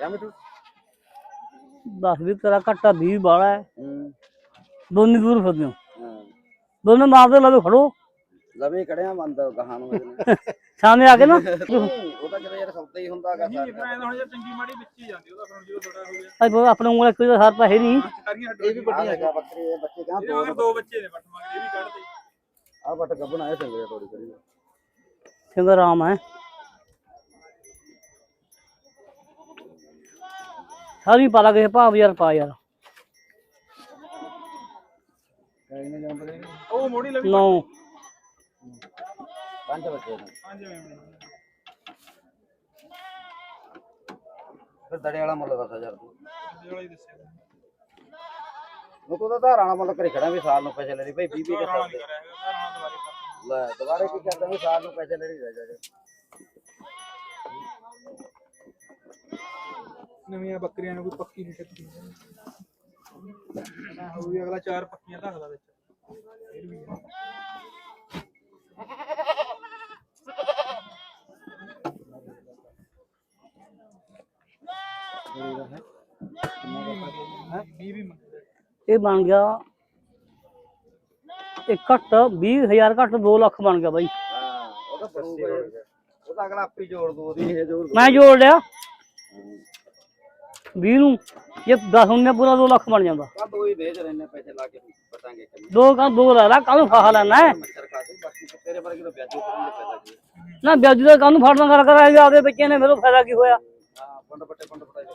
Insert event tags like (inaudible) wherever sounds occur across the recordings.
ਕਿਆ ਮਿੱਠੂ? 10 ਵੀ ਤੇਰਾ ਘੱਟਾ 20 ਬਾਲਾ ਹੈ। ਹੂੰ। ਦੋਨੇ ਦੂਰ ਫਿਰਦੇ ਹੋ। ਹਾਂ। ਦੋਨੇ ਮਾਰਦੇ ਲਵੇ ਖੜੋ। ਲਵੇ ਕੜਿਆ ਬੰਦ ਗਾਹਾਂ ਨੂੰ ਇਹਦੇ ਸਾਹਮਣੇ ਆ ਕੇ ਨਾ। ਉਹ ਤਾਂ ਜਦੋਂ ਯਾਰ ਸੌਦਾ ਹੀ ਹੁੰਦਾ ਹੈਗਾ ਸਾਰਿਆਂ ਦਾ। ਹੁਣ ਜੇ ਚੰਗੀ ਮਾੜੀ ਵਿੱਚ ਹੀ ਜਾਂਦੀ ਉਹਦਾ ਫਿਰ ਜਦੋਂ ਥੋੜਾ ਹੋ ਗਿਆ। ਭਾਈ ਆਪਣੇ ਉਂਗਲ ਕੋਈ ਹਰ ਪਾ ਹੈ ਨਹੀਂ। ਸਾਰੀਆਂ ਇਹ ਵੀ ਵੱਡੀ ਹੈਗਾ ਬੱਕਰੇ ਇਹ ਬੱਚੇ ਕਹਾਂ ਇਹਦੇ ਮਗਰ ਦੋ ਬੱਚੇ। ਨੇ ਬੱਟ ਮਗਰ ਇਹ ਵੀ ਕੱਢਦੇ। ਆ ਬੱਟ ਗੱਬਣ ਆਏ ਚੰਗੇ ਥੋੜੀ ਕਰੀ ਸਿੰਘ ਰਾਮ ਹੈ। ਸਾਰੀ ਪਾ ਲਾ ਕੇ ਭਾਵ ਯਾਰ ਪਾ ਯਾਰ। ਉਹ ਮੋੜੀ ਲਵੀ ਨੌ। ਪੰਜ ਬੱਚੇ ਨੇ। ਪੰਜ ਮੈਂਬਰ ਫਿਰ ਦੜੇ ਵਾਲਾ ਮੁੱਲ ਦੱਸ ਹਜ਼ਾਰ ਤੂੰ। ਜਿਹੜਾ ਹੀ ਦੱਸਿਆ ਉਹ ਤਾਂ ਧਾਰ ਵਾਲਾ ਮੁੱਲ ਕਰੀ ਖੜਾ ਵੀ ਸਾਲ ਨੂੰ ਪੈਸੇ ਲੈ ਲਈ। ਭਾਈ 20 20 ਰਾਣਾ ਨਹੀਂ ਕਰਿਆ ਹੈਗਾ ਰਾਣਾ ਦੁਬਾਰੇ ਕਰ ਲੈ ਦੁਬਾਰੇ ਕੀ ਕਰਦਾ ਵੀ ਸਾਲ ਨੂੰ ਪੈਸੇ ਲੈ ਲਈ। ਜਾ ਜਾ। ਨਵੀਆਂ ਬੱਕਰੀਆਂ ਨੂੰ ਕੋਈ ਪੱਕੀ ਨਹੀਂ ਕੱਟੀ ਨਾ ਹੋਊਗੀ ਅਗਲਾ ਚਾਰ ਪੱਕੀਆਂ ਰੱਖਦਾ ਵਿੱਚ। ਫਿਰ ਵੀ ਹੈ। ਵੀਹ ਵੀ ਮੰਗਦੇ। ਇਹ ਬਣ ਗਿਆ। ਇਹ ਘੱਟ 20000 ਘੱਟ 2 ਲੱਖ ਬਣ ਗਿਆ ਬਾਈ। ਅਗਲਾ ਆਪੇ ਜੋੜ ਦੂ ਉਹਦੀ। ਇਹ ਜੋੜ ਮੈਂ ਜੋੜ ਲਿਆ। 20 ਨੂੰ। ਜੇ 10 ਹੁੰਦੇ ਪੂਰਾ 2 ਲੱਖ ਬਣ ਜਾਂਦਾ। ਦੋ ਹੀ ਦੇ ਜਰੇ ਨੇ ਪੈਸੇ ਲਾ ਕੇ ਦੋ ਕਾ ਦੋ ਲੈ ਲਾ ਕਾਹਨੂੰ ਫਾਹਾ ਲੈਣਾ ਹੈ। ਮੱਛਰ ਖਾ ਦੂ ਬਾਕੀ ਤਾਂ ਤੇਰੇ ਵਰਗੇ ਤਾਂ ਵਿਆਜੂ ਕਰਨਗੇ ਪੈਦਾ ਕੀ। ਨਾ ਵਿਆਜ ਦਾ ਕਾਹਨੂੰ ਫੜਨਾ ਕਰ ਕਰਾਂਗੇ ਆਪਦੇ ਬੱਚੇ ਨੇ ਉਹ ਫਾਇਦਾ ਕੀ ਹੋਇਆ? ਹਾਂ ਪੰਡ ਪੱਟੇ ਪੰਡ ਪਟਾਈ ਦਾ।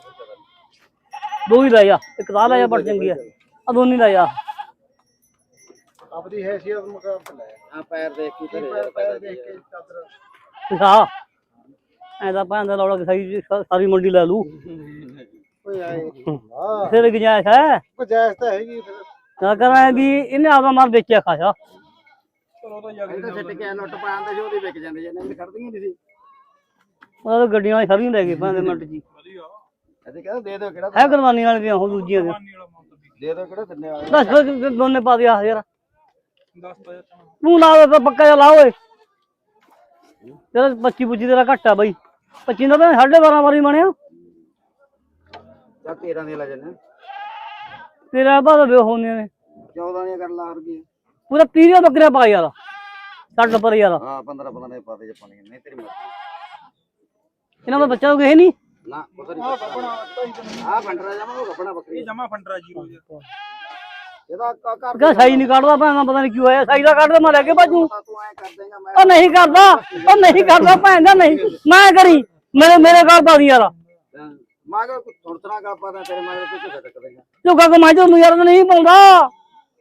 ਹੀ ਲੈ ਜਾ ਇੱਕ ਤਾਂ ਲੈ ਜਾ ਬੜ ਚੰਗੀ ਆ। ਆ ਦੋਨੀ ਲੈ ਜਾ ਆਪਦੀ ਹੈਸੀਅਤ ਮੁਕਾਬਲਾ ਆ। ਪੈਰ ਦੇਖ ਕੇ ਤੇਰੇ ਪੈਰ ਦੇਖ ਕੇ ਚਾਦਰ। ਪਿਛਾ ਐਦਾ ਭਾਂ ਦਾ ਲੌੜਾ ਸਾਰੀ ਸਾਰੀ ਮੰਡੀ ਲੈ ਲੂ ਓਏ ਆਏ। ਹਾਂ। ਫਿਰ ਗੁੰਜਾਇਸ਼ ਹੈ। ਜਾਇਜ਼ ਤਾਂ ਹੈਗੀ ਫਿਰ। ਨਾ ਕਰਾਂ ਵੀ ਇਹਨੇ ਆਪਦਾ ਮਾਲ ਵੇਚਿਆ ਖਾਸਾ। ਚਲੋ ਉਹ ਤਾਂ ਤਾਂ ਸਿੱਟ ਕੇ ਲੁੱਟ ਪਾਣ ਦੇ ਜੋ ਉਹਦੀ ਵਿਕ ਜਾਂਦੇ ਜੇ ਨਹੀਂ ਖੜਦੀਆਂ ਨਹੀਂ ਸੀ। ਉਹਦਾ ਤਾਂ ਗੱਡੀਆਂ ਵਾਲੀ ਸਾਰੀਆਂ ਲੈ ਗਏ ਭਾਂ ਦੇ ਮਿੰਟ ਜੀ ਵਧੀਆ। ਅਸੀਂ ਕਹਿੰਦਾ ਦੇ ਦਿਓ ਕਿਹੜਾ ਹੈ ਕੁਰਬਾਨੀ ਵਾਲੀ ਦੀਆਂ ਉਹ ਦੂਜੀਆਂ ਵੀ। ਦੇ ਦਿਓ ਕਿਹੜਾ ਦਿੰਨੇ ਵਾਲੇ ਦੱਸ ਦੋਨੇ ਪਾ ਦਿਆ ਯਾਰ। ਤਾ ਤੂੰ। ਦੇ ਪੱਕਾ ਜਿਹਾ ਲਾ ਓਏ। ਤੇਰਾ 25 25 ਤੇਰਾ ਘੱਟ ਆ ਬਾਈ। 25 ਦਾ ਤਾਂ 12.5 ਵਾਰੀ ਬਣਿਆ। ਚੱਲ 13 ਦੇ ਲੈ ਜੰਨੇ ਤੇਰਾ ਬਾਅਦ ਵੇ ਹੋਣੇ ਨੇ। 14 ਦੀਆਂ ਕਰ ਲਾ ਰੁਪਏ ਪੂਰਾ 30 ਦੀਆਂ ਬੱਕਰੀਆਂ ਪਾ ਯਾਰ। ਛੱਡ ਪਰ ਯਾਰ। ਹਾਂ 15 15 ਦੇ ਪਾ ਦੇ ਨਹੀਂ ਤੇਰੀ ਮਰਜ਼ੀ। ਇਹਨਾਂ ਦਾ ਬੱਚਾ ਤਾਂ ਕਿਸੇ ਨਹੀਂ। ਨਾ ਉਹ ਨਹੀਂ ਆ ਕੱਪੜਾ ਬੱਕਰੀ। ਇਹ ਜਮਾ ਫੰਡਰਾ ਜੀਰੋ ਜੀ ਇਹਦਾ ਕ- ਘਰ ਕਾ ਸਾਈ ਨਹੀਂ ਕੱਢਦਾ ਭੈਣ ਦਾ ਪਤਾ ਨਹੀਂ ਕੀ ਹੋਇਆ ਸਾਈ ਦਾ ਕੱਢਦਾ ਮੈਂ ਲੈ ਕੇ ਭਾਜੂ। ਦਾ ਤੂੰ ਐ ਕਰ ਦੇਗਾ ਮੈਂ ਉਹ ਨਹੀਂ ਕਰਦਾ ਉਹ ਨਹੀਂ ਕਰਦਾ ਭੈਣ ਦਾ ਨਹੀਂ। ਮੈਂ ਕਰੀ ਮੇਰੇ ਮੇਰੇ ਘਰ ਪਾ ਦੀ ਯਾਰ ਮੈਂ ਕਿਹਾ ਥੋੜਤਨਾ ਗੱਲ ਪਤਾ ਤੇਰੇ ਮੈਂ ਕੁਝ ਸੱਟ ਦੇਗਾ ਝੁਕਾ ਕੋ ਮੈਂ ਜੋ ਯਾਰ ਨਹੀਂ ਪਾਉਂਦਾ।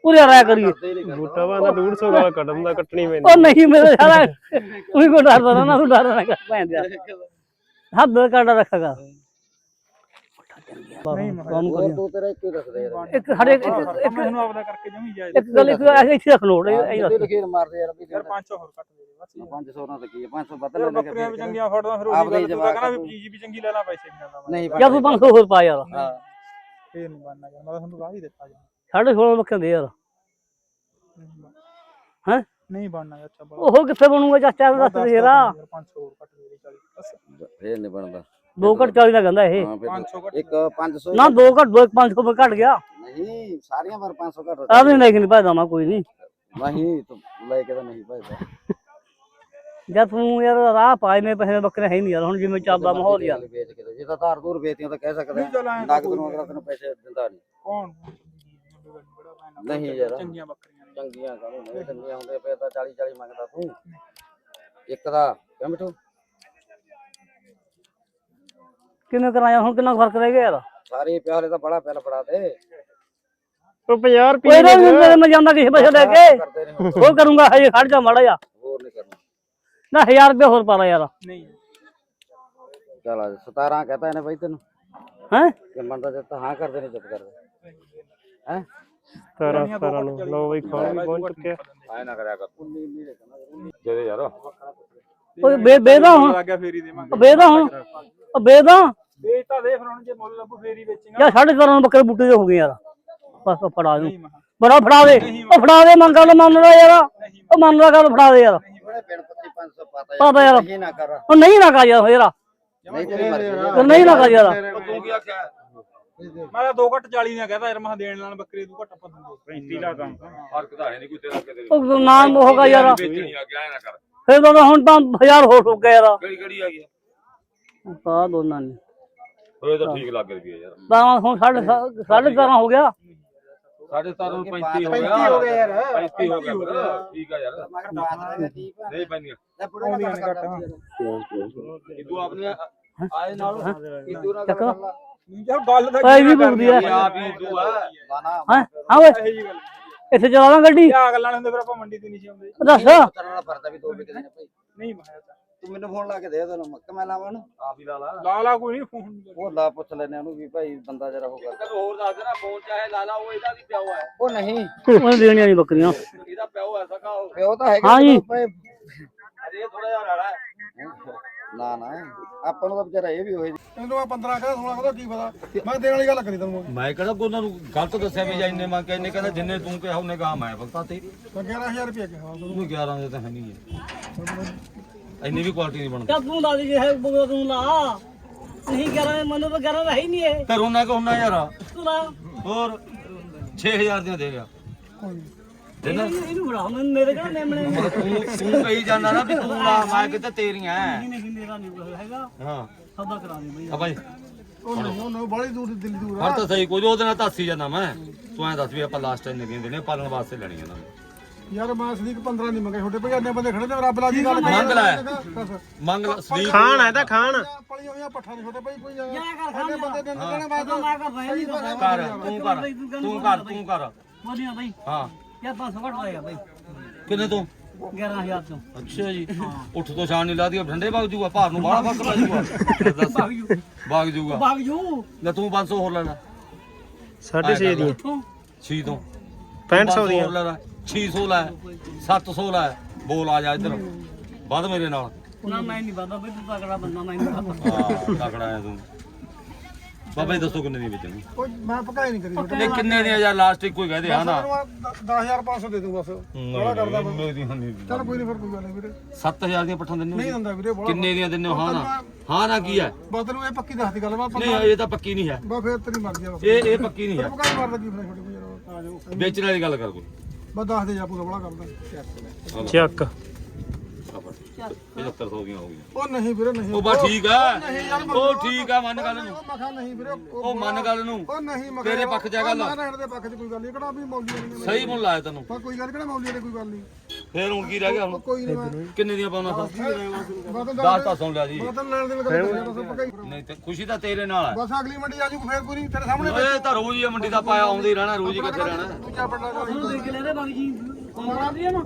ਪੂਰੇ ਰਾਇ ਕਰੀਏ। ਕਰਦੇ ਹੀ ਨਹੀਂ ਕਰਦਾ ਬੂਟਾ ਬਾਂਦਾ 150 ਗਾਲ ਕੱਢਣ ਦਾ ਕੱਟਣੀ ਪੈਂਦੀ। ਉਹ ਨਹੀਂ ਮੇਰੇ ਸਾਰਾ ਤੂੰ ਹੀ ਕੋ ਡਰਦਾ ਨਾ ਤੂੰ ਡਰਦਾ ਨਾ ਕਰ ਭੈਣ ਦਾ। ਹੱਦ ਕਾਟਾ ਰੱਖਾਗਾ ਨਹੀਂ ਕੰਮ ਹੋਰ ਕਰੀਏ। ਤੂੰ ਤੇਰਾ ਇੱਕ ਹੀ ਦੱਸਦਾ ਯਾਰ। ਇੱਕ ਸਾਡੇ ਇੱਕ ਮੈਂ ਤੁਹਾਨੂੰ ਆਪਦਾ ਕਰਕੇ ਜਮੀ ਜਾਇ ਇੱਕ ਗੱਲ ਇੱਕ ਐਸੇ ਇੱਥੇ ਰੱਖ ਲੋੜ ਇਹ ਇਹ ਤੇ ਦੱਸ ਲਖੀਰ ਮਾਰਦੇ ਯਾਰ ਵੀ ਯਾਰ 500 ਹੋਰ ਕੱਟ ਦੇ ਦੇ ਬਸ 500 ਨਾਲ ਤਾਂ ਕੀ ਹੈ 500 ਵੱਧ ਯਾਰ ਲੈਣੇ ਬੱਕਰੀਆਂ ਵੀ ਚੰਗੀਆਂ ਫੜਦਾ ਫਿਰ ਆਪਦੇ ਉਹੀ ਗੱਲ ਤੂੰ ਤਾਂ ਜਵਾਕ ਕਹਿੰਦਾ ਤੂੰ। ਵੀ ਚੀਜ਼ ਵੀ ਚੰਗੀ ਲੈ ਲਾ ਪੈਸੇ ਵੀ ਨਾ ਲਾ ਨਹੀਂ ਜਾਂ ਤੂੰ 500 ਹੋਰ ਪਾ ਯਾਰ। ਹਾਂ। ਫੇਰ ਨਹੀਂ ਬਣਨਾ ਯਾਰ ਮੈਂ ਤਾਂ ਤੁਹਾਨੂੰ ਰਾਹ ਹੀ ਦਿੱਤਾ ਜੀ ਸਾਢੇ 16 ਬੱਕੇ ਦੇ ਯਾਰ। ਹੈਂ? ਨਹੀਂ ਬਣਨਾ ਯਾਰ ਅੱਛਾ ਬੜਾ। ਉਹ ਕਿੱਥੇ ਬਣੂਗਾ ਚਾਚਾ ਦਾ ਦੱਸ ਦੇ ਯਾਰ 500 ਹੋਰ ਕੱਟ ਦੇ ਦੇ 40 ਬਸ ਫੇਰ ਨਹੀਂ ਬਣਦਾ। ਦੋ ਘੱਟ 40 ਦਾ ਕਹਿੰਦਾ ਇਹ। ਹਾਂ ਫਿਰ 500 ਘੱਟ ਇੱਕ 500 ਨਾ ਦੋ ਘੱਟ ਦੋ 500 ਘੱਟ ਗਿਆ। ਨਹੀਂ ਸਾਰੀਆਂ ਵਾਰ 500 ਘੱਟ ਆ ਵੀ ਲੈ ਕੇ ਨਹੀਂ ਭਾਜਦਾ ਮੈਂ ਕੋਈ ਨਹੀਂ। ਨਹੀਂ ਤੂੰ ਲੈ ਕੇ ਤਾਂ ਨਹੀਂ ਭਾਈਦਾ ਜਦ ਤੂੰ ਯਾਰ ਰਾਹ ਪਾਏ ਨੇ ਪੈਸੇ ਬੱਕਰੇ ਹੈ ਨਹੀਂ ਯਾਰ ਹੁਣ ਜਿਵੇਂ ਚੱਲਦਾ ਮਾਹੌਲ ਯਾਰ। ਵੇਚ ਕੇ ਜੇ ਤਾਂ ਧਾਰ ਦੂਰ ਵੇਚਦੀਆਂ ਤਾਂ ਕਹਿ ਸਕਦਾ ਨਗਦ ਨੂੰ ਅਗਲਾ ਤੈਨੂੰ ਪੈਸੇ ਦਿੰਦਾ ਨਹੀਂ। ਕੌਣ ਨਹੀਂ ਯਾਰ। ਚੰਗੀਆਂ ਬੱਕਰੀਆਂ ਚੰਗੀਆਂ ਕਾਹਨੂੰ ਨਹੀਂ ਚੰਗੀਆਂ ਹੁੰਦੇ ਪਏ ਤਾਂ 40 40 ਮੰਗਦਾ ਤੂੰ। ਇੱਕ ਦਾ ਕਿਉਂ ਮਿੱਠੂ? ਕਿਵੇਂ ਕਰਾਇਆ ਹੁਣ ਕਿੰਨਾ ਫ਼ਰਕ ਰਹਿ ਗਿਆ ਯਾਰ? ਸਾਰੇ ਪਿਆਲੇ ਤਾਂ ਬੜਾ ਪਿਆਲ ਫੜਾ ਦੇ ਉਹ 50 ਰੁਪਏ ਕੋਈ ਨਾ ਮੇਰੇ ਮੈਂ ਜਾਂਦਾ ਕਿਸੇ ਪਾਸੇ ਲੈ ਕੇ। ਕਰਦੇ ਨੇ ਹੋਰ ਕਰੂੰਗਾ ਹਜੇ ਖੜ ਜਾ ਮਾੜਾ ਜਾ ਹੋਰ ਨਹੀਂ ਕਰਨਾ। ਨਾ 1000 ਰੁਪਏ ਹੋਰ ਪਾ ਲਾ ਯਾਰ। ਨਹੀਂ। ਚਲ ਆ 17 ਕਹਤਾ ਇਹਨੇ ਬਾਈ ਤੈਨੂੰ। ਹੈ? ਕਿ ਮੰਨਦਾ ਜੇ ਤਾਂ ਹਾਂ ਕਰਦੇ ਨੇ ਚੁੱਪ ਕਰਦੇ। ਹੈ? 17 17 ਨੂੰ। ਲੋ ਬਈ ਖਾਣ ਵੀ ਪਹੁੰਚ ਚੁੱਕਿਆ। ਆਏ ਨਾ ਕਰਿਆ ਕਰ। 19 ਨਹੀਂ ਦੇਖਣਾ ਦੇ ਦੇ ਯਾਰ। ਓਏ ਬੇ ਬੇਦਾ ਹੁਣ। ਲੱਗ ਗਿਆ ਫੇਰੀ ਦੇਵਾਂਗੇ। ਉਹ ਬੇਦਾ ਹੁਣ। ਉਹ ਬੇਦਾ। ਤਾਂ ਦੇ ਫਿਰ ਹੁਣ ਜੇ ਮੁੱਲ ਲੱਗੂ ਫੇਰੀ ਵੇਚੇਗਾ। ਯਾਰ ਸਾਢੇ 17 ਬੱਕਰੇ ਬੂਟੇ ਦੇ ਹੋ ਗਏ ਯਾਰ। ਬਸ ਉਹ ਫੜਾ ਦੂੰ ਨਹੀਂ ਮਹਾ। ਬੜਾ ਫੜਾ ਦੇ। ਉਹ ਫੜਾ ਦੇ ਮੰਗ ਗੱਲ ਮੰਨਦਾ ਯਾਰ। ਉਹ ਮੰਨਦਾ ਗੱਲ ਫੜਾ ਦੇ ਯਾਰ। ਉਹਨੇ ਪਿੰਡ ਪੱਤੀ 500 ਪਾਤਾ ਪਾਤਾ ਯਾਰ। ਨਹੀਂ ਨਾ ਕਰ। ਉਹ ਨਹੀਂ ਨਾ ਕਰ ਯਾਰ ਯਾਰ। ਨਹੀਂ ਤੇਰੀ ਮਰਜ਼ੀ ਉਹ ਨਹੀਂ ਨਾ ਕਰ ਯਾਰ। ਤੂੰ ਕੀ ਆਖਿਆ? ਮੈਂ ਤਾਂ 2 ਘੱਟ 40 ਨੇ ਕਹਤਾ ਯਾਰ ਮੈਂ ਕਿਹਾ ਦੇਣ ਨਾਲ ਬੱਕਰੀ ਤੂੰ ਘੱਟ ਆਪਾਂ ਦਿੰਦੇ। 35 ਲਾ ਦਾਂ ਫ਼ਰਕ ਤਾਂ ਹੈ ਨਹੀਂ ਕੋਈ ਤੇਰਾ ਕਿਤੇ ਉਹ ਨਾਮ ਹੋਗਾ ਯਾਰ। ਵੇਚਣੀ ਆ ਗਿਆ ਨਾ ਕਰ। ਫਿਰ ਤਾਂ ਹੁਣ ਤਾਂ ਹਜ਼ਾਰ ਹੋਰ ਹੋ ਗਿਆ ਯਾਰ। ਕਿਹੜੀ ਕਿਹੜੀ ਆ ਗਈ? ਆ ਦੋਨਾਂ ਨੇ ਉਹ ਤਾਂ ਠੀਕ ਲੱਗ ਰਹੀ ਹੈ ਯਾਰ। ਤਾਂ ਹੁਣ ਸਾਢੇ ਸਾ- ਸਾਢੇ 11 ਹੋ ਗਿਆ। ਸਾਡੇ ਤਾਂ ਨੂੰ 35 ਹੋ 35 ਗਿਆ। ਹੋ ਗਿਆ ਯਾਰ। 35 ਹੋ ਗਿਆ। ਠੀਕ ਆ ਯਾਰ। ਨਹੀਂ ਪੈਂਦੀਆਂ। ਇਦੋਂ ਆਪਣੇ ਆਏ ਨਾਲ ਇਦੋਂ ਨਾ ਚੱਕ ਯਾਰ ਗੱਲ ਤਾਂ ਪੈ ਵੀ ਬੁਰਦੀ ਆ। ਇਹ ਆਪ ਹੀ ਇਦੋਂ ਆ। ਹਾਂ? ਹਾਂ ਓਏ। ਇਹੀ ਗੱਲ ਇੱਥੇ ਚਲਾ ਲਾਂ ਗੱਡੀ। ਆ ਗੱਲਾਂ ਹੁੰਦੇ ਫਿਰ ਆਪਾਂ ਮੰਡੀ ਤੇ ਨਹੀਂ ਸੀ ਆਉਂਦੇ। ਦੱਸ। ਕਰਨਾ ਫਰਦਾ ਵੀ ਦੋ ਵਿਕਦੇ ਨੇ ਭਾਈ। ਨਹੀਂ ਮੈਂ ਕਿਹਾ ਚੱਲ। ਤੂੰ ਮੈਨੂੰ ਫੋਨ ਲਾ ਕੇ ਦੇ ਤੈਨੂੰ ਮੱਕ ਮੈਂ ਲਾਵਾਂ ਨੂੰ ਆਪ ਹੀ ਲਾ ਲਾ। ਲਾ ਲਾ ਕੋਈ ਨਹੀਂ ਫੋਨ ਉਹ ਲਾ ਪੁੱਛ ਲੈਨੇ ਉਹਨੂੰ ਵੀ ਭਾਈ ਬੰਦਾ ਜਰਾ ਹੋ ਕਰ। ਤੈਨੂੰ ਹੋਰ ਦੱਸ ਦੇਣਾ ਫੋਨ ਚਾਹੇ ਲਾ ਲਾ ਉਹ ਇਹਦਾ ਵੀ ਪਿਓ ਹੈ। ਉਹ ਨਹੀਂ। ਉਹਨੇ ਦੇਣੀਆਂ ਨਹੀਂ ਬੱਕਰੀਆਂ। ਇਹਦਾ ਪਿਓ ਹੈ ਸਕਾ ਉਹ। ਪਿਓ ਤਾਂ ਹੈਗਾ ਹਾਂ ਜੀ। ਅਜੇ ਥੋੜਾ ਜਿਹਾ ਰੜਾ ਹੈ। ਨਾ ਨਾ। ਆਪਾਂ ਨੂੰ ਤਾਂ ਵਿਚਾਰਾ ਇਹ ਵੀ ਹੋਏ। ਇਹਨੂੰ ਮੈਂ 15 ਕਹਿੰਦਾ 16 ਕਹਿੰਦਾ ਕੀ ਪਤਾ। ਮੈਂ ਦੇਣ ਵਾਲੀ ਗੱਲ ਕਰੀ ਤੈਨੂੰ ਮੈਂ। ਕਿਹੜਾ ਕੋਈ ਉਹਨਾਂ ਨੂੰ ਗਲਤ ਦੱਸਿਆ ਵੀ ਜਾਂ ਇੰਨੇ ਮੰਗ ਕੇ ਇੰਨੇ ਕਹਿੰਦਾ ਜਿੰਨੇ ਤੂੰ ਕਿਹਾ ਉਹਨੇ ਕਹਾ ਮੈਂ ਭਗਤਾ ਤੇ 11000 ਰੁਪਏ ਕਿਹਾ ਉਹਨੂੰ 11 ਦੇ ਤਾਂ ਹੈ ਨਹੀਂ ਹੈ ਇੰਨੀ ਵੀ ਕੁਆਲਿਟੀ ਨਹੀਂ ਬਣਦੀ। ਤੂੰ ਲਾ ਦੇ ਜੇ ਹੈ ਬੋਲ ਤੂੰ ਲਾ। ਨਹੀਂ 11 ਮੈਨੂੰ ਤਾਂ 11 ਰਹੀ ਨਹੀਂ ਇਹ। ਤੇ ਰੋਣਾ ਕੋ ਹੁੰਦਾ ਯਾਰ। ਤੂੰ ਲਾ। ਹੋਰ 6000 ਦੀਆਂ ਦੇ ਗਿਆ। ਦੇ ਨਾ। ਇਹਨੂੰ ਬੜਾ ਮੈਨੂੰ ਮੇਰੇ ਕੋਲ ਮੇਮਣੇ ਨਹੀਂ ਤੂੰ ਤੂੰ ਕਹੀ ਜਾਂਦਾ ਨਾ ਵੀ ਤੂੰ ਲਾ ਮੈਂ ਕਿਤੇ ਤੇਰੀਆਂ ਨਹੀਂ ਮੇਰਾ ਨਹੀਂ ਕੁਛ ਹੈਗਾ। ਹਾਂ। ਸੌਦਾ ਕਰਾ ਦੇ ਬਈ। ਆ ਭਾਈ ਉਹ ਨਹੀਂ ਉਹ ਬੜੀ ਦੂਰ ਦਿੱਲੀ ਦੂਰ ਹਰ ਤਾਂ ਸਹੀ ਕੁਝ ਉਹਦੇ ਨਾਲ ਧਾਸੀ ਜਾਂਦਾ ਮੈਂ। ਤੂੰ ਐਂ ਦੱਸ ਵੀ ਆਪਾਂ ਲਾਸਟ ਟਾਈਮ ਨਿਕਲੇ ਨੇ ਪਾਲਣ ਵਾਸਤੇ ਲੈਣੀ ਇਹਨਾਂ ਨੇ। ਯਾਰ ਮੈਂ ਅਸਲੀਕ 15 ਨਹੀਂ ਮੰਗੇ ਛੋਟੇ ਭਈ ਇੰਨੇ ਬੰਦੇ ਖੜੇ ਨੇ ਰੱਬ ਲਾ ਦੀ ਗੱਲ ਮੰਗ ਲੈ। ਮੰਗ ਲੈ ਸਲੀਪ ਖਾਣ ਹੈ ਤਾਂ ਖਾਣ। ਪਲੀਆਂ ਹੋਈਆਂ ਪੱਠਾ ਨਹੀਂ ਛੋਟੇ ਭਈ ਕੋਈ ਜਾ। ਕਰ ਬੰਦੇ ਤਾਂ ਕਰ ਤੂੰ ਕਰ ਤੂੰ ਕਰ ਤੂੰ ਕਰ। ਵਧੀਆ ਬਈ। ਹਾਂ। ਯਾਰ 500 ਘੱਟ ਲਾਇਆ ਬਈ। ਕਿੰਨੇ ਤੂੰ? 11000 ਤੋਂ। ਅੱਛਾ ਜੀ। ਉੱਠ ਤੋਂ ਸ਼ਾਨ ਨਹੀਂ ਲਾਦੀ ਠੰਡੇ ਵਗ ਜੂਗਾ ਭਾਰ ਨੂੰ ਬਾਹਲਾ ਫੱਕ ਲਾ ਜੂਗਾ। (laughs) ਦੱਸ। ਵਗ ਜੂਗਾ। ਬਾਗ ਜੂ। ਲੈ ਤੂੰ 500 ਹੋਰ ਲੈ। ਲੈ 6.5 ਦੀਆਂ ਤੂੰ। 6 ਤੋਂ 6500 ਦੀਆਂ। ਹੋਰ ਲੈ ਲੈ 600 ਲੈ 700 ਲੈ ਬੋਲ ਆ ਜਾ ਇੱਧਰ। ਵੱਧ ਮੇਰੇ ਨਾਲ। ਨਾ ਮੈਂ ਨਹੀਂ ਬੰਦਾ ਬਈ ਤੂੰ ਤਕੜਾ ਬੰਦਾ ਮੈਂ ਨਹੀਂ ਬੰਦਾ ਹਾਂ ਤਕੜਾ ਆ ਤੂੰ। ਬਾਬਾ ਜੀ ਦੱਸੋ ਕਿੰਨੇ ਦੀ ਵੇਚਣੀ ਕੋਈ ਮੈਂ ਪਕਾਈ ਨਹੀਂ ਕਰੀ ਛੋਟੇ ਇਹ ਕਿੰਨੇ ਦੀ ਯਾਰ ਲਾਸਟ ਕੋਈ ਕਹਦੇ ਹਾਂ ਨਾ 10500 ਦੇ ਦੂੰ ਬਸ। ਬੜਾ ਕਰਦਾ ਮੈਂ। ਚੱਲ ਕੋਈ ਨਹੀਂ ਫਿਰ ਕੋਈ ਗੱਲ ਨਹੀਂ ਵੀਰੇ। 7000 ਦੀਆਂ ਪੱਠਾਂ ਦਿੰਦੇ ਨਹੀਂ ਹੋ ਦਿੰਦਾ ਵੀਰੇ ਕਿੰਨੇ ਦੀਆਂ ਦਿੰਦੇ ਹੋ? ਹਾਂ ਨਾ। ਹਾਂ ਨਾ ਕੀ ਹੈ? ਬਸ ਤੈਨੂੰ ਇਹ ਪੱਕੀ ਦੱਸਦੀ ਗੱਲ ਮੈਂ ਨਹੀਂ ਇਹ ਤਾਂ ਪੱਕੀ ਨਹੀਂ ਹੈ। ਬਸ ਫਿਰ ਤੇਰੀ ਮਰਜ਼ੀ ਆ ਇਹ ਇਹ ਪੱਕੀ ਨਹੀਂ ਹੈ। ਪਕਾਈ ਫਿਰ ਛੋਟੇ ਆ ਵੇਚਣ ਵਾਲੀ ਗੱਲ ਕਰ ਕੋਈ। ਬਸ ਦੱਸ ਦੇ ਜਾ ਪੂਰਾ ਬੜਾ ਕਰਦਾ। ਚੱਕ। 7500 ਦੀਆਂ ਹੋ ਗਈਆਂ। ਉਹ ਨਹੀਂ ਵੀਰੇ ਨਹੀਂ। ਉਹ ਬਸ ਠੀਕ ਆ। ਨਹੀਂ ਯਾਰ ਉਹ ਠੀਕ ਆ ਮੰਨ ਗੱਲ ਨੂੰ। ਉਹ ਮਖਾ ਨਹੀਂ ਵੀਰੇ ਉਹ ਉਹ ਮੰਨ ਗੱਲ ਨੂੰ। ਉਹ ਨਹੀਂ ਮਖਾ ਤੇਰੇ ਪੱਖ 'ਚ ਆ ਗੱਲ। ਮੈਂ ਰਹਿਣ ਦੇ ਪੱਖ 'ਚ ਕੋਈ ਗੱਲ ਨਹੀਂ ਕਿਹੜਾ ਵੀ ਮੌਲੀ ਨਹੀਂ ਸਹੀ ਮੁੱਲ ਲਾਇਆ ਤੈਨੂੰ। ਬਸ ਕੋਈ ਗੱਲ ਕਿਹੜਾ ਮੌਲੀ ਨੇ ਕੋਈ ਗੱਲ ਨਹੀਂ ਫੇਰ ਹੁਣ ਕੀ ਰਹਿ ਗਿਆ ਹੁਣ? ਕੋਈ ਨਹੀਂ ਮੈਂ ਕਿੰਨੇ ਦੀਆਂ ਪਾਉਣਾ ਤਾਂ ਬਸ। ਦੱਸ ਤਾਂ ਸੁਣ ਲਿਆ ਜੀ। ਬਸ ਲੈਣ ਦੇ ਗੱਲ ਨਹੀਂ ਤੇ ਖੁਸ਼ੀ ਤਾਂ ਤੇਰੇ ਨਾਲ ਹੈ ਬਸ ਅਗਲੀ ਮੰਡੀ ਆ ਜੂ ਫੇਰ ਕੋਈ ਨਹੀਂ ਤੇਰੇ ਸਾਹਮਣੇ ਓਏ ਤਾਂ ਰੋਜ਼ ਹੀ ਆ ਮੰਡੀ ਦਾ ਪਾਇਆ ਆਉਂਦੇ ਹੀ ਰਹਿਣਾ ਰੋਜ਼ ਹੀ ਕਿੱਥੇ ਰਹਿਣਾ। ਦੂਜਾ ਪੜਨਾ ਦੇਖ ਲੈ ਰੇ ਬਾਗ ਜੀ ਦਿਆ ਨਾ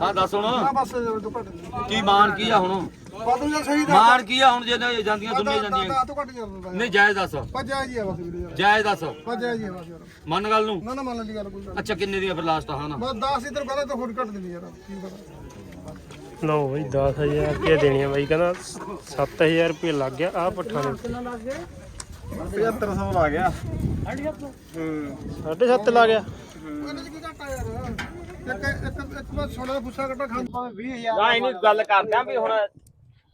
ਹਾਂ ਦੱਸ ਹੁਣ। ਆ ਬਸ ਘੱਟ ਕੀ ਮਾਨ ਕੀ ਆ ਹੁਣ? ਬਾਦੂ ਜੇ ਸਹੀ ਦਾ ਮਾਨ ਕੀ ਆ ਹੁਣ ਜੇ ਨਹੀਂ ਜਾਂਦੀਆਂ ਦੁਨੀਆ ਜਾਂਦੀਆਂ। ਦਾ ਤੋਂ ਘੱਟ ਜਾਂਦਾ ਨਹੀਂ ਜਾਇਜ਼ ਦੱਸ। ਪੱਜਾ ਜੀ ਆ ਬਸ ਵੀਰੇ। ਯਾਰ ਜਾਇਜ਼ ਦੱਸ। ਪੱਜਾ ਜੀ ਆ ਬਸ ਯਾਰ। ਮੰਨ ਗੱਲ ਨੂੰ? ਨਾ ਨਾ ਮੰਨ ਲਈ ਗੱਲ ਕੋਈ ਗੱਲ ਅੱਛਾ ਕਿੰਨੇ ਦੀਆਂ ਫਿਰ ਲਾਸਟ ਹਾਂ ਨਾ? ਬਸ 10 ਇਧਰ ਪਹਿਲਾਂ ਤਾਂ ਹੋਰ ਘੱਟ ਦਿੰਦੀ ਯਾਰ ਕੀ ਪਤਾ। ਲਓ ਬਈ 10000 ਰੁਪਏ ਦੇਣੀਆਂ ਬਾਈ ਕਹਿੰਦਾ 7000 ਰੁਪਏ ਲੱਗ ਗਿਆ ਆ ਪੱਠਾ ਦੇ। ਕਿੰਨਾ ਲੱਗ ਗਿਆ? 7500 ਲਾ ਗਿਆ। ਸਾਢੇ ਸੱਤ ਸਾਢੇ ਸੱਤ ਲੱਗ ਗਿਆ। ਇਹਨਾਂ ਚ ਕੀ ਘਾਟਾ ਯਾਰ? ਇੱਕ ਇੱਕ ਇੱਕ ਮੈਂ ਸੋਨਾ ਪੁੱਛਾ ਕੱਟਾ ਖਾਂ 20000 ਨਾ। ਇਹਨੂੰ ਗੱਲ ਕਰਦੇ ਆ ਵੀ ਹੁਣ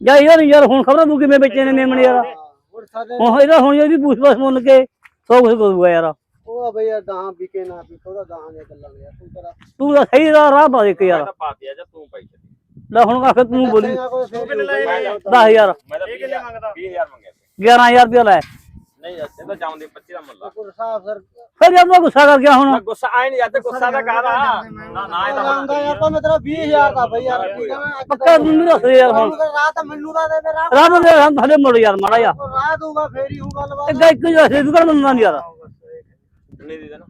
ਜਾ ਯਾਰ ਯਾਰ ਹੁਣ ਖਬਰਾਂ ਤੂੰ ਕਿਵੇਂ ਵੇਚੇ ਨੇ ਮੇਮਣੇ ਯਾਰ। ਹੋਰ ਸਾਡੇ ਹੁਣ ਇਹਦਾ ਹੁਣ ਇਹਦੀ ਪੁੱਛ ਪਾਛ ਮੁੱਲ ਕੇ ਸੌ ਕੁਛ ਕਰੂਗਾ ਯਾਰ। ਉਹ ਆ ਬਈ ਯਾਰ ਗਾਂ ਵਿਕੇ ਨਾ ਵਿਕੇ ਉਹਦਾ ਗਾਂ ਦੀਆਂ ਗੱਲਾਂ ਨੇ ਯਾਰ ਤੂੰ ਤੇਰਾ ਤੂੰ ਤਾਂ ਸਹੀ ਰਾਹ ਰਾਹ ਪਾ ਦੇ ਇੱਕ ਯਾਰ। ਤਾਂ ਪਾਤੀ ਆ ਜਾਂ ਤੂੰ ਪਾਈ ਚੱਲੀ। ਲੈ ਹੁਣ ਆਖਰ ਤੂੰ ਬੋਲੀ। ਨਾ ਕੋਈ ਫੇਰ ਦਸ ਹਜ਼ਾਰ। ਮੈਂ ਤਾਂ 20000 ਮੰਗਿਆ ਸੀ। 11000 ਰੁਪਇਆ ਲੈ। ਨਹੀਂ ਇਹ ਤਾਂ ਜਾਉਂਦੇ 25 ਦਾ ਮੁੱਲ। ਆ ਹਿਸਾਬ ਸਰ ਫਿਰ ਯਾਰ ਤੂੰ ਗੁੱਸਾ ਕਰ ਗਿਆ ਹੁਣ। ਮੈਂ ਗੁੱਸਾ ਆਏ ਨਹੀਂ ਜਾਂਦੇ ਗੁੱਸਾ ਤਾਂ ਕਾਹਦਾ ਨਾ ਨਾ ਇਹ ਤਾਂ ਆਂਦਾ ਯਾਰ ਤਾਂ ਮੈਂ ਤੇਰਾ 20000 ਦਾ ਬਈ ਯਾਰ ਠੀਕ ਆ ਮੈਂ ਪੱਕਾ ਤੂੰ ਨਹੀਂ ਦੱਸ ਯਾਰ ਹੁਣ। ਰਾਤ ਮੈਨੂੰ ਦਾ ਦੇ ਦੇ ਰਾਤ ਰਾਹ ਦੇ ਹਲੇ ਮੁੜ ਯਾਰ ਮਾੜਾ ਯਾਰ ਰਾਤ ਦੂੰਗਾ ਫੇਰ ਹੀ ਹੂੰ ਗੱਲਬਾਤ। ਇੱਕ ਇੱਕ ਜੈਸੇ ਤੂੰ ਕਰ ਦਿੰਦਾ ਨਹੀਂ ਯਾਰ? ਨਹੀਂ ਦੇ ਦੇਣਾ?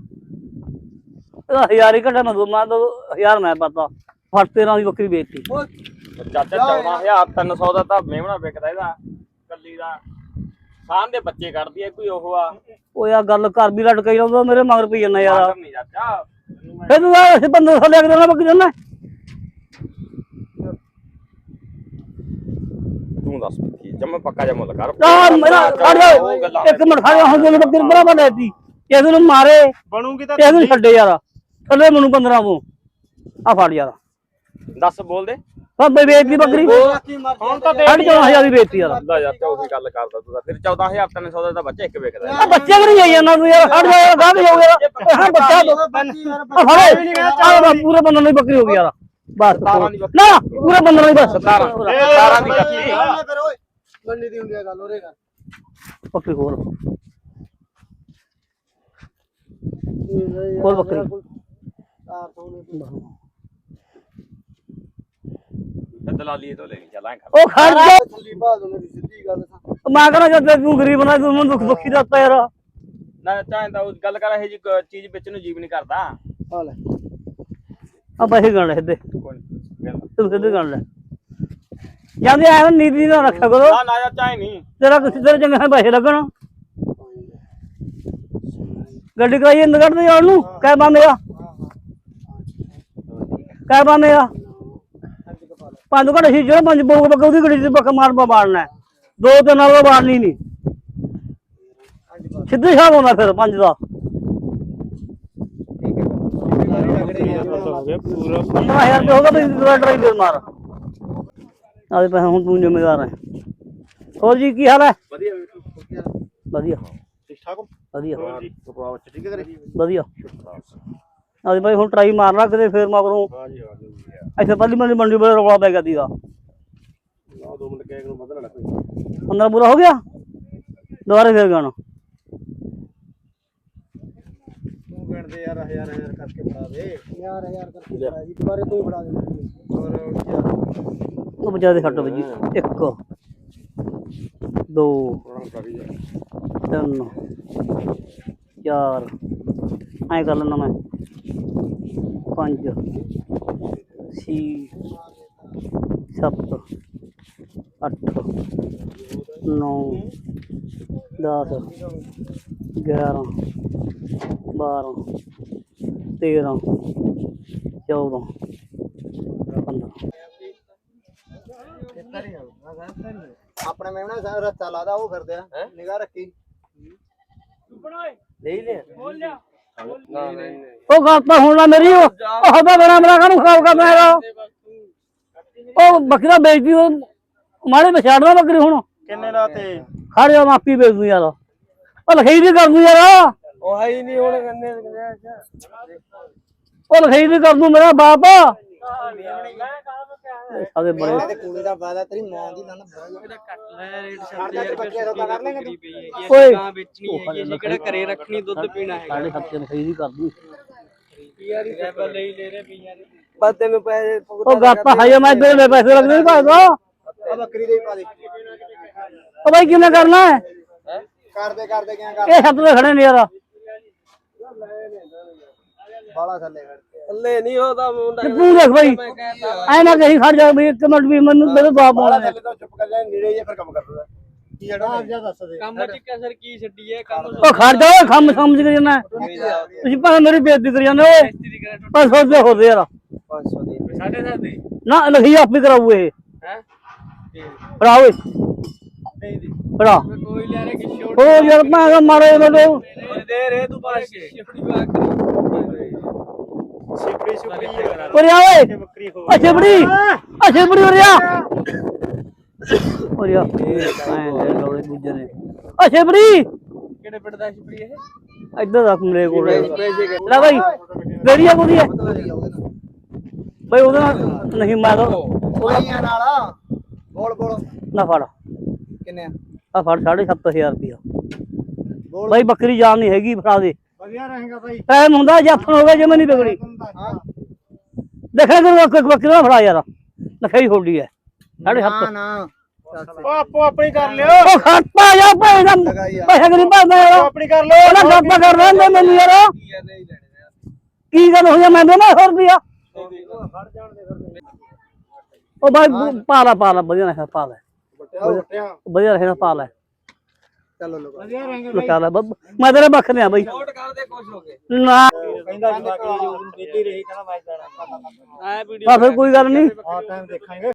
ਇਹਦਾ ਹਜ਼ਾਰ ਹੀ ਘਟਾ ਮੈਂ ਦੋ ਮੈਂ ਦੋ ਹਜ਼ਾਰ ਮੈਂ ਪਤਾ। ਫੜ 13 ਦੀ ਬੱਕਰੀ ਵੇਚਤੀ। ਚਾਚਾ 14000 300 ਦਾ ਤਾਂ ਮੇਵਣਾ ਵਿਕਦਾ ਇਹਦਾ। ਕੱਲੀ ਦਾ। ਸਾਹਮ ਦੇ ਬੱਚੇ ਕੱਢਦੀ ਐ ਕੋਈ ਉਹ ਆ। ਉਹ ਯਾਰ ਗੱਲ ਕਰ ਵੀ ਲਟਕਾਈ ਜਾਂਦਾ ਮੇਰੇ ਮਗਰ ਪਈ ਜਾਂਦਾ ਯਾਰ। ਨਹੀਂ ਚਾਚਾ ਮੈਂ ਆ ਅਸੀਂ 1500 ਲੈ ਕੇ ਦੇਣਾ ਬੱਕਰੀ ਦੇਣਾ ਤੂੰ ਦੱਸ ਕੀ ਜਮਾ ਪੱਕਾ ਜਮਾ ਮੁੱਲ ਕਰ। ਆ ਮੇਰਾ ਖੜ ਜਾ। ਉਹ ਗੱਲਾਂ ਇੱਕ ਮਿੰਟ ਖੜ ਜਾ ਹੁਣ ਜਦੋਂ ਬੱਕਰੀ ਬਰਾਬਰ ਲੈਤੀ ਇਸ ਨੂੰ ਮਾਰੇ ਬਣੂਗੀ ਤਾਂ ਇਸ ਨੂੰ ਛੱਡੇ ਯਾਰ। ਥੱਲੇ ਮੈਨੂੰ 15 ਤੋਂ ਆ ਫੜ ਯਾਰ। ਦੱਸ ਬੋਲ ਦੇ। ਬਾਬੇ ਵੇਚਦੀ ਬੱਕਰੀ। ਹੁਣ ਤਾਂ ਦੇ ਸਾਢੇ 14000 ਦੀ ਵੇਚਤੀ ਯਾਰ ਅੱਧਾ ਯਾਰ ਤੇ ਉਹੀ ਗੱਲ ਕਰਦਾ ਤੂੰ ਤਾਂ। ਫਿਰ 14300 ਦਾ ਤਾਂ ਬੱਚਾ ਇੱਕ ਵੇਚਦਾ ਆ ਬੱਚੇ ਕਿ ਨਹੀਂ ਆਈ ਜਾਂਦਾ ਤੂੰ ਯਾਰ ਹਟ ਜਾ ਯਾਰ ਗਾਹ ਹੋ ਗਿਆ। ਹਾਂ ਬੱਚਾ ਆ ਫੜੋ ਆ ਪੂਰੇ ਬੰਦਨ ਦੀ ਬੱਕਰੀ ਹੋ ਗਈ ਯਾਰ। ਬਸ। ਨਾ ਪੂਰੇ ਬੰਦਨ ਦੀ ਬਸ। 17 17 ਦੀ ਓਏ ਮੰਡੀ ਦੀ ਹੁੰਦੀ ਆ ਗੱਲ ਉਹਰੇ ਗੱਲ ਬੱਕਰੀ ਹੋਰ। ਹੋਰ ਬੱਕਰੀ। 400 ਨੇ ਦਲਾਲੀ ਤੋਂ ਲੈਣੀ ਚੱਲਾਂ ਉਹ ਖੜ ਜਾ। ਥੱਲੀ ਬਾਦ ਉਹਨਾਂ ਦੀ ਸਿੱਧੀ ਗੱਲ ਤਾਂ ਮੈਂ ਕਹਿੰਦਾ ਜਦ ਤੂੰ ਗਰੀਬ ਨਾ ਤੂੰ ਮੈਨੂੰ ਦੁੱਖ ਦੁੱਖੀ ਦਿੱਤਾ ਯਾਰ। ਨਾ ਚਾਹੇ ਤਾਂ ਉਹ ਗੱਲ ਕਰ ਇਹ ਜੀ ਚੀਜ਼ ਵਿੱਚ ਨੂੰ ਜੀਵ ਨਹੀਂ ਕਰਦਾ। ਆ ਲੈ। ਆ ਪੈਸੇ ਗਣ ਲੈ ਸਿੱਧੇ। ਕੋਈ ਨੀ। ਤੂੰ ਸਿੱਧੇ ਗਣ ਲੈ। ਜਾਂਦੇ ਐਵੇਂ ਨੀਤੀ ਨਾ ਰੱਖਿਆ ਕਰੋ। ਨਾ ਨਾ ਯਾਰ ਚਾਹੇ ਨਹੀਂ ਤੇਰਾ ਕਿਸੇ ਤੇਰੇ ਚੰਗੇ ਨਾਲ ਪੈਸੇ ਲੱਗਣ। ਗੱਡੀ ਕਰਾਈ ਇੰਦ ਕੱਢਦੇ ਜਾਣ ਨੂੰ। ਕਹਿ ਬਾ ਮੇਰਾ। ਕਹਿ ਬਾ ਮੇਰਾ। ਪੰਜ ਘੜੇ ਸੀ ਜਿਹੜਾ ਪੰਜ ਬੋਗ ਬੱਕ ਉਹਦੀ ਗੱਡੀ ਤੇ ਬੱਕ ਮਾਰ ਮਾਰਨਾ। ਦੋ ਤੇ ਨਾਲ ਮਾਰਨੀ ਨਹੀਂ। ਸਿੱਧੇ ਹਿਸਾਬ ਆਉਂਦਾ ਫਿਰ ਪੰਜ ਦਾ। ਪੂਰਾ 15000 ਰੁਪਏ ਹੋਗਾ ਬਈ ਮਾਰ। ਆਦੇ ਪੈਸੇ ਹੁਣ ਤੂੰ ਜ਼ਿੰਮੇਵਾਰ ਹੈ। ਹੋਰ ਜੀ ਕੀ ਹਾਲ ਹੈ? ਵਧੀਆ। ਵਧੀਆ। ਵਧੀਆ ਠੀਕ ਠਾਕ ਹੋ? ਵਧੀਆ। ਆਦੇ ਭਾਈ ਹੁਣ ਟਰਾਈ ਮਾਰ ਲਾ ਕਿਤੇ ਫੇਰ ਮਗਰੋਂ। ਹਾਂਜੀ ਹਾਂਜੀ। ਇੱਥੇ ਪਹਿਲੀ ਮੰਡੀ ਮੰਡੀ ਬੜਾ ਰੌਲਾ ਪੈ ਗਿਆ ਦੀਦਾ। ਨਾ ਦੋ ਮਿੰਟ ਨੂੰ ਅੰਦਰ ਪੂਰਾ ਹੋ ਗਿਆ? ਦੁਬਾਰਾ ਫੇਰ ਗਾਣਾ ਤੂੰ ਕਹਿੰਦੇ ਯਾਰ ਹਜ਼ਾਰ ਹਜ਼ਾਰ ਕਰਕੇ ਫੜਾ ਦੇ। ਯਾਰ ਹਜ਼ਾਰ ਕਰਕੇ ਫੜਾ ਜੀ ਦੁਬਾਰੇ ਤੂੰ ਫੜਾ ਦੇ। ਹੋਰ ਉਹ ਬਚਾ ਦੇ ਖੱਟ ਵੱਜੀ। ਇੱਕ ਦੋ ਤਿੰਨ ਚਾਰ। ਐਂ ਕਰ ਲੈਣਾ ਮੈਂ। ਪੰਜ। ਛੇ ਸੱਤ ਅੱਠ ਨੌ ਦਸ ਗਿਆਰਾਂ ਬਾਰਾਂ ਤੇਰਾਂ ਚੌਦਾਂ ਪੰਦਰਾਂ। ਆਪਣੇ ਮੇਮਣਾ ਸਾਰਾ ਰਸਤਾ ਲਾਦਾ ਉਹ ਫਿਰਦੇ ਆ। ਨਿਗਾਹ ਰੱਖੀ। ਉਹ ਗੱਲ ਤਾਂ ਹੁਣ ਨਾ ਮੇਰੀ ਉਹ ਉਹ ਹਦਾ ਬਣਾ ਬਣਾ ਕਾਹਨੂੰ ਖਰਾਬ ਕਰਨਾ ਹੈਗਾ? ਉਹ ਬੱਕਰਾ ਵੇਚਦੀ ਉਹ ਮਾਰੇ ਪਛਾੜਦਾ ਬੱਕਰੀ ਹੁਣ। ਕਿੰਨੇ ਲਾਤੇ ਖੜ ਜਾ ਮਾਪੀ ਵੇਚ ਦੂੰ ਯਾਰ। ਉਹ ਲਖਾਈ ਵੀ ਕਰ ਦੂੰ ਯਾਰ। ਉਹ ਹੈ ਹੀ ਨਹੀਂ ਹੁਣ ਕੰਨੇ ਉਹ ਲਖਾਈ ਵੀ ਕਰ ਦੂੰ ਮੇਰਾ ਬਾਪ। ਆਦੇ ਬੜੇ ਤੇ ਕੋਲੇ ਦਾ ਵਾਦਾ ਤੇਰੀ ਮਾਂ ਦੀ ਲੰਨ ਇਹਦਾ ਕੱਟ ਲੈ ਰੇਟ ਛੱਡ ਯਾਰ ਬੱਕੀਆਂ ਸੌਦਾ ਕਰ ਲੈਂਗੇ ਤੂੰ ਓਏ ਵੇਚਣੀ ਹੈਗੀ ਜੀ ਕਿਹੜਾ ਘਰੇ ਰੱਖਣੀ ਦੁੱਧ ਪੀਣਾ ਹੈ ਸਾਡੇ ਹੱਥ ਲਖਾਈ ਵੀ ਕਰ ਦੂੰ। ਯਾਰ ਇਹ ਲੈ ਲੈ ਰਹੇ ਵੀ ਯਾਰ ਬਸ ਤੈਨੂੰ ਪੈਸੇ ਉਹ ਗੱਪ ਹੈ ਮੈਂ ਤੇਰੇ ਮੇਰੇ ਪੈਸੇ ਲੱਗਦੇ ਨਹੀਂ ਭਾਗਾ ਆ ਬੱਕਰੀ ਦੇ ਹੀ ਪਾ ਦੇ। ਉਹ ਬਾਈ ਕਿਵੇਂ ਕਰਨਾ ਹੈ? ਕਰਦੇ ਕਰਦੇ ਕਿਆ ਕਰ ਇਹ ਛੱਤ ਤੇ ਖੜੇ ਨੇ ਯਾਰ। ਬਾਲਾ ਥੱਲੇ ਖੜ ਕੇ ਥੱਲੇ ਨਹੀਂ ਉਹਦਾ ਮੁੰਡਾ ਤੇ ਤੂੰ ਦੇਖ ਬਾਈ। ਐ ਨਾ ਕਹੀਂ ਖੜ ਜਾ ਬਈ ਇੱਕ ਮਿੰਟ ਵੀ ਮੈਨੂੰ ਮੇਰੇ ਬਾਪ ਆਉਣਾ ਹੈ। ਤਾਂ ਚੁੱਪ ਕਰ ਲੈ ਨੇੜੇ ਜੇ ਫਿਰ ਕੰਮ ਕਰਦਾ ਕੀ ਜੜਾ ਆ ਜਾ ਦੱਸ ਦੇ। ਕੰਮ ਚ ਕਸਰ ਕੀ ਛੱਡੀ ਹੈ ਕੰਮ ਉਹ ਖੜ ਜਾ ਓਏ ਖੰਮ ਸਮਝ ਕੇ ਜਨਾ ਤੁਸੀਂ ਭਾਵੇਂ ਮੇਰੀ ਬੇਇੱਜ਼ਤੀ ਕਰੀ ਜਾਂਦੇ ਓਏ। 500 ਰੁਪਏ ਹੋ ਦੇ ਯਾਰ। 500 ਦੇ। 7.5 ਦੇ। ਨਾ ਲਖੀ ਆਪੇ ਕਰਾਊ ਇਹ। ਹੈ? ਫੜਾ ਓਏ। ਨਹੀਂ ਦੇ। ਫੜਾ। ਕੋਈ ਲੈ ਰੇ ਕਿ ਛੋੜ ਉਹ ਯਾਰ ਮੈਂ ਕਿਹਾ ਮਾਰੇ ਮੈਨੂੰ ਦੇ ਰੇ ਤੂੰ ਪਾਸ ਕੇ ਛੋਟੀ ਉਰੇ ਆ ਓਏ। ਬੱਕਰੀ ਹੋ ਅੱਛੇ ਬੜੀ। ਅੱਛੇ ਬੜੀ ਉਰੇ ਆ। ਉਰੇ ਆ। ਐਂ ਦੇ ਲੋੜੇ ਦੂਜੇ ਨੇ। ਅੱਛੇ ਬੜੀ। ਕਿਹੜੇ ਪਿੰਡ ਦਾ ਛਪੜੀ ਇਹ? ਇੱਧਰ ਰੱਖ ਮੇਰੇ ਕੋਲ। ਲੈ ਬਾਈ ਬੇੜੀਆ ਕੋਦੀ ਹੈ ਬਈ ਉਹਦਾ ਨਹੀਂ ਮੈਂ ਤਾਂ ਭਾਈਆਂ ਨਾਲ। ਬੋਲ ਬੋਲ। ਨਾ ਫੜ। ਕਿੰਨੇ ਆ? ਫੜ 7500 ਰੁਪਇਆ। ਬਾਈ ਬੱਕਰੀ ਜਾਨ ਨਹੀਂ ਹੈਗੀ ਫੜਾ ਦੇ। ਵਧੀਆ ਰਹੇਗਾ ਭਾਈ ਟਾਈਮ ਹੁੰਦਾ ਜਿਵੇਂ ਨਹੀਂ ਵਿਗੜੀ। ਹਾਂ। ਦੇਖਿਆ ਕਰੋ ਇੱਕ ਬੱਕਰੀ ਨਾ ਫੜਾ ਯਾਰ। ਲਖਾਈ ਹੋਲੀ ਹੈ ਸਾਢੇ ਨਾ ਸੱਤ ਨਾ। ਉਹ ਆਪੋ ਆਪਣੀ ਕਰ ਲਿਓ। ਉਹ ਖੱਟਾ ਜਾ ਭੈਣ ਦਾ। ਲਗਾਈ ਆ। ਪੈਸਾ ਕਰੀ ਭਰਦਾ ਯਾਰ। ਆਪਣੀ ਕਰ ਲਿਓ। ਉਹਦਾ ਗੱਪਾ ਕਰ ਰਹਿੰਦੇ ਮੈਨੂੰ ਯਾਰ। ਕੀ ਗੱਲ ਹੋਈ ਆ? ਮੈਂ ਦੇਣਾ 100 ਰੁਪਇਆ? ਉਹ ਬਾਈ ਪਾਲਾ ਪਾਲਾ ਵਧੀਆ ਨਾ ਪਾ ਲੈ। ਵਧੀਆ ਲੈ। ਚਲੋ ਲੋ ਵਧੀਆ ਲੁਕਾ ਲੈ ਬੱਬ। ਮੈਂ ਤੇਰੇ ਬੱਖ ਲਿਆ ਬਈ। ਨੋਟ ਕਰਦੇ ਖੁਸ਼ ਹੋ ਗਏ ਨਾ। ਕਹਿੰਦਾ ਜਵਾਕ ਜੋ ਦਿੱਲੀ ਰਹੀ ਕਹਿੰਦਾ ਮੈਂ ਜਾਣਾ। ਆ ਫਿਰ ਕੋਈ ਗੱਲ ਨਹੀਂ। ਹਾਂ ਟਾਈਮ ਦੇਖਾਂਗੇ।